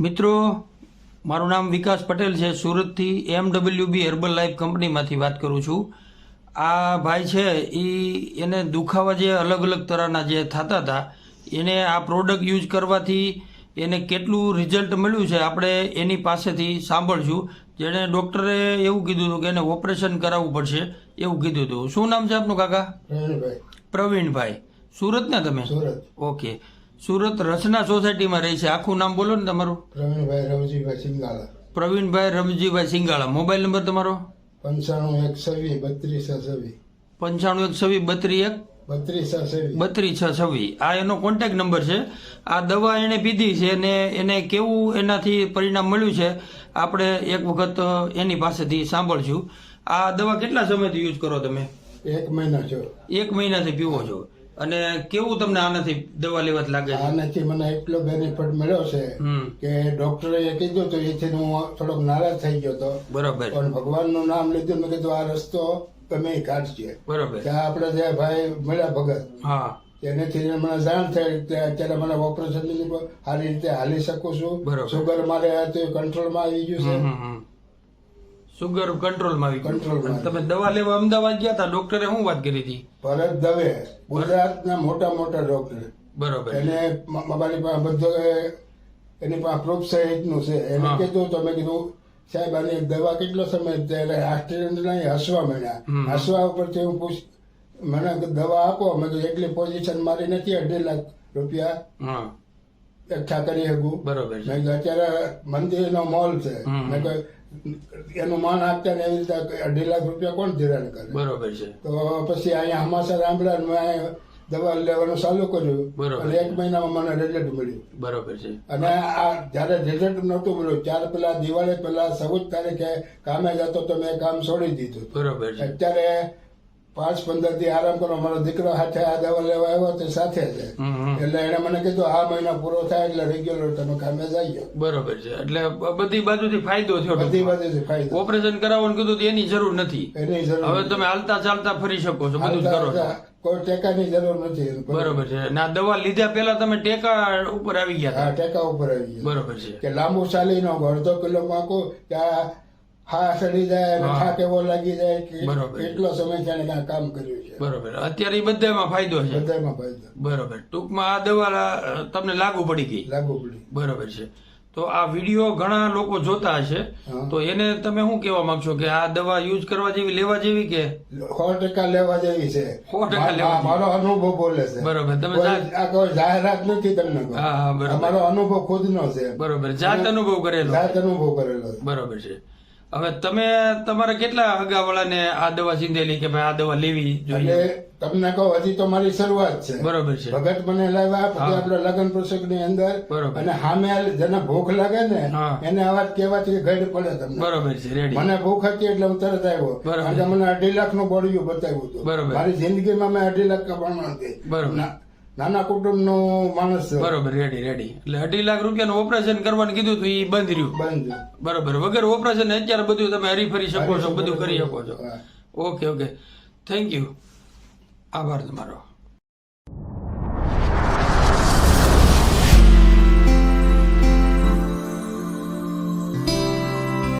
મિત્રો મારું નામ વિકાસ પટેલ છે. સુરતથી એમડબલ્યુબી હર્બલ લાઈફ કંપનીમાંથી વાત કરું છું. આ ભાઈ છે એ એને દુખાવા જે અલગ અલગ તરહના જે થતા હતા એને આ પ્રોડક્ટ યુઝ કરવાથી એને કેટલું રિઝલ્ટ મળ્યું છે આપણે એની પાસેથી સાંભળશું. જેણે ડૉક્ટરે એવું કીધું હતું કે એને ઓપરેશન કરાવવું પડશે એવું કીધું હતું. શું નામ છે આપનું કાકા? પ્રવીણભાઈ. પ્રવીણભાઈ. સુરત ને તમે? સુરત. ઓકે. સુરત રચના સોસાયટીમાં રહે છે. આખું નામ બોલો ને તમારું? પ્રવીણભાઈ રમજીભાઈ સિંગાળા પ્રવીણભાઈ રમજીભાઈ સિંગાળા મોબાઈલ નંબર તમારો? પંચાણું એક છવ્વીસ બત્રીસ છવ્વીસ. પંચાણું એક છવ્વીસ બત્રીસ એક? બત્રીસ છ છવ્વીસ. આ એનો કોન્ટેક્ટ નંબર છે. આ દવા એણે પીધી છે અને એને કેવું એનાથી પરિણામ મળ્યું છે આપણે એક વખત એની પાસેથી સાંભળશું. આ દવા કેટલા સમયથી યુઝ કરો તમે? એક મહિના છો એક મહિનાથી પીવો છો. અને કેવું તમને આનાથી દવા લેવા લાગે છે? આનાથી મને એટલો બેનિફિટ મળ્યો છે કે ડોક્ટરે કીધું તો એથી હું થોડોક નારાજ થઈ ગયો હતો. બરોબર. પણ ભગવાનનું નામ લીધું મેં કીધું આ રસ્તો તમે કાઢશે બરોબર. ત્યાં આપણે જે ભાઈ મળ્યા ભગત હા. એનાથી મને જાણ થઈ અત્યારે મને ઓપરેશન સારી રીતે હાલી શકું છું. બરોબર. સુગર મારે કંટ્રોલમાં આવી ગયું છે. સુગર કંટ્રોલમાં આવી ગયું. તમે દવા લેવા અમદાવાદ ગયા હતા ડોક્ટરે શું વાત કરી હતી? ભરત દવે ગુજરાતના મોટા મોટા ડોક્ટર. બરોબર. એને મારી પાસે બધો એની પાસે પ્રૂફ સહિતનું છે. એને કીધું તો મેં કીધું સાહેબ આની દવા કેટલો સમય ત્યારે આસ્ટ્રેલિયન નહીં હસવા મળ્યા હસવા ઉપરથી હું પૂછ મને દવા આપો. મેં તો એટલી પોઝિશન મારી નથી અઢી લાખ રૂપિયા. એકઠા કરી શકું. બરોબર મેં અત્યારે મંદિરનો મોલ છે. મેં કહ્યું એનું માન આપતા ને એવી રીતે અઢી લાખ રૂપિયા કોણ ધિરાણ કરે? બરોબર છે. તો પછી અહીંયા હમાસા રામડા મેં દવા લેવાનું ચાલુ કર્યું. બરોબર. અને એક મહિનામાં મને રિઝલ્ટ મળ્યું. બરોબર છે. અને આ જયારે રિઝલ્ટ નહોતું મળ્યું ત્યારે પેલા દિવાળી પેલા ચૌદ તારીખે કામે જતો તો મેં કામ છોડી દીધું. બરોબર છે. અત્યારે પાંચ પંદર દી આરામ કરો. મારો દીકરો સાથે આ દવા લેવા આવ્યો તે સાથે હમ. એટલે એને મને કીધું આ મહિના પૂરો થાય એટલે રેગ્યુલર તમે કામે જઈએ. બરોબર છે. એટલે બધી બાજુથી ફાયદો થયો બધી બાજુથી ફાયદો. ઓપરેશન કરાવવાનું કીધું એની જરૂર નથી. એની જરૂર હવે તમે હાલતા ચાલતા ફરી શકો છો બધું જ કરો કોઈ ટેકાની જરૂર નથી. બરોબર છે. ના દવા લીધા પહેલા તમે ટેકા ઉપર આવી ગયા હા ટેકા ઉપર આવી ગયા. બરોબર છે. કે લાંબુ ચાલી નો અડધો કિલો પાકો ત્યાં હા. સડી જાય. લાગી જાય. કેટલો સમય કામ કર્યું છે. બરોબર. અત્યારે બધામાં ફાયદો છે. બધામાં ફાયદો. બરોબર. ટૂંકમાં આ દવા તમને લાગુ પડી ગઈ. લાગુ પડી. બરોબર છે. તો આ વીડિયો ઘણા લોકો જોતા હશે. તો એને તમે શું કહેવા માંગશો? કે આ દવા યુઝ કરવા જેવી લેવા જેવી કે? સો ટકા લેવા જેવી છે. સો ટકા લેવા મારો અનુભવ બોલે છે. બરોબર. તમે આ જાહેરાત નથી તમને હા હા બરોબર. મારો અનુભવ ખુદનો છે. બરોબર. જાત અનુભવ કરેલો જાત અનુભવ કરેલો બરોબર છે. હવે તમે તમારા કેટલા હગાવાળાને આ દવા ચીંધેલી કે ભાઈ આ દવા લેવી જોઈએ તમને કહો હજી તો મારી શરૂઆત છે બરોબર છે ભગત મને લાવ્યા પછી. આપડે લગ્ન પ્રસંગની અંદર બરોબર. અને સામે જેને ભૂખ લાગે ને એને અવાજ કહેવાથી ઘડ પડે તમને બરોબર છે રેડી મને ભૂખ હતી એટલે હું તરત આવ્યો બરોબર. કારણ મને અઢી લાખનું બોડિયું બતાવ્યું હતું બરોબર. મારી જિંદગીમાં મેં અઢી લાખ કમાણું હતી બરોબર. નાના કુટુંબ નો માણસ છું. બરોબર રેડી રેડી એટલે અઢી લાખ રૂપિયાનું ઓપરેશન કરવાનું કીધું તો એ બંધ રહ્યું. બંધ બરોબર વગર ઓપરેશન અત્યારે બધું તમે હરીફરી શકો છો બધું કરી શકો છો. ઓકે ઓકે થેન્ક યુ આભાર તમારો.